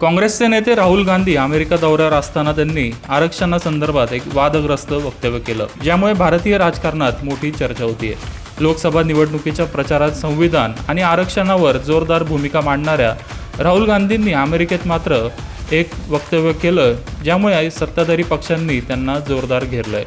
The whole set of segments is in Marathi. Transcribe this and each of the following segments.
काँग्रेसचे नेते राहुल गांधी अमेरिका दौऱ्यावर असताना त्यांनी आरक्षणासंदर्भात एक वादग्रस्त वक्तव्य केलं ज्यामुळे भारतीय राजकारणात मोठी चर्चा होतीये. लोकसभा निवडणुकीच्या प्रचारात संविधान आणि आरक्षणावर जोरदार भूमिका मांडणाऱ्या राहुल गांधींनी अमेरिकेत मात्र एक वक्तव्य केलं ज्यामुळे सत्ताधारी पक्षांनी त्यांना जोरदार घेरलंय.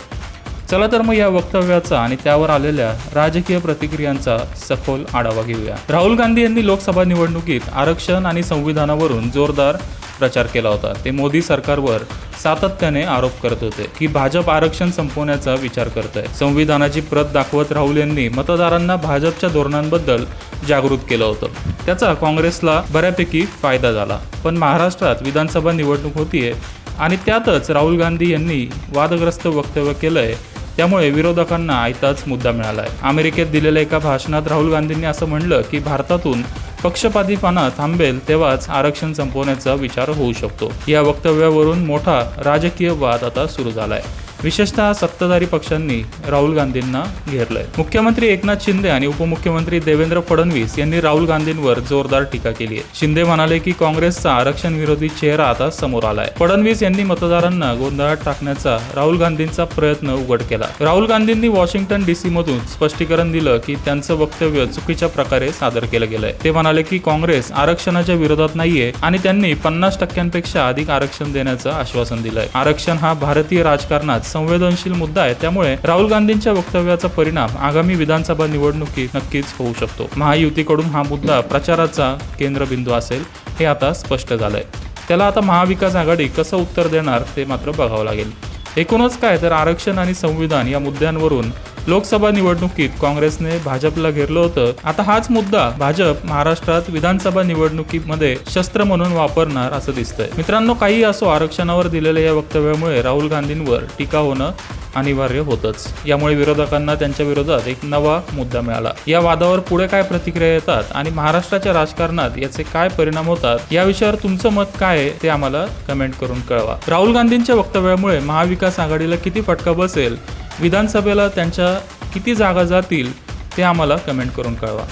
चला तर मग या वक्तव्याचा आणि त्यावर आलेल्या राजकीय प्रतिक्रियांचा सखोल आढावा घेऊया. राहुल गांधी यांनी लोकसभा निवडणुकीत आरक्षण आणि संविधानावरून जोरदार प्रचार केला होता. ते मोदी सरकारवर सातत्याने आरोप करत होते की भाजप आरक्षण संपवण्याचा विचार करत आहे संविधानाची प्रत दाखवत राहुल यांनी मतदारांना भाजपच्या धोरणांबद्दल जागृत केलं होतं. त्याचा काँग्रेसला बऱ्यापैकी फायदा झाला. पण महाराष्ट्रात विधानसभा निवडणूक होतीये आणि त्यातच राहुल गांधी यांनी वादग्रस्त वक्तव्य केलंय त्यामुळे विरोधकांना आयताच मुद्दा मिळाला आहे अमेरिकेत दिलेल्या एका भाषणात राहुल गांधींनी असं म्हणलं की भारतातून पक्षपातीपणा थांबेल तेव्हाच आरक्षण संपवण्याचा विचार होऊ शकतो. या वक्तव्यावरून मोठा राजकीय वाद आता सुरू झालाय. विशेषतः सत्ताधारी पक्षांनी राहुल गांधींना घेरलंय. मुख्यमंत्री एकनाथ शिंदे आणि उपमुख्यमंत्री देवेंद्र फडणवीस यांनी राहुल गांधींवर जोरदार टीका केली आहे. शिंदे म्हणाले की काँग्रेसचा आरक्षण विरोधी चेहरा आता समोर आलाय. फडणवीस यांनी मतदारांना गोंधळात टाकण्याचा राहुल गांधींचा प्रयत्न उघड केला. राहुल गांधींनी वॉशिंग्टन डीसी मधून स्पष्टीकरण दिलं की त्यांचं वक्तव्य चुकीच्या प्रकारे सादर केलं गेलंय. ते म्हणाले की काँग्रेस आरक्षणाच्या विरोधात नाहीये आणि त्यांनी पन्नास टक्क्यांपेक्षा अधिक आरक्षण देण्याचं आश्वासन दिलंय. आरक्षण हा भारतीय राजकारणात संवेदनशील मुद्दा आहे. त्यामुळे राहुल गांधींच्या वक्तव्याचा परिणाम आगामी विधानसभा निवडणुकीत नक्कीच होऊ शकतो. महायुतीकडून हा मुद्दा प्रचाराचा केंद्रबिंदू असेल हे आता स्पष्ट झालंय. त्याला आता महाविकास आघाडी कसं उत्तर देणार ते मात्र बघावं लागेल. एकूणच काय तर आरक्षण आणि संविधान या मुद्द्यांवरून लोकसभा निवडणुकीत काँग्रेसने भाजपला घेरलं होतं. आता हाच मुद्दा भाजप महाराष्ट्रात विधानसभा निवडणुकीमध्ये शस्त्र म्हणून वापरणार असं दिसतंय. मित्रांनो काही असो आरक्षणावर दिलेल्या या वक्तव्यामुळे राहुल गांधींवर टीका होणं अनिवार्य होतच. यामुळे विरोधकांना त्यांच्या विरोधात एक नवा मुद्दा मिळाला. या वादावर पुढे काय प्रतिक्रिया येतात आणि महाराष्ट्राच्या राजकारणात याचे काय परिणाम होतात या विषयावर तुमचं मत काय आहे ते आम्हाला कमेंट करून कळवा. राहुल गांधींच्या वक्तव्यामुळे महाविकास आघाडीला किती फटका बसेल विधानसभेला त्यांच्या किती जागा जातील ते आम्हाला कमेंट करून कळवा.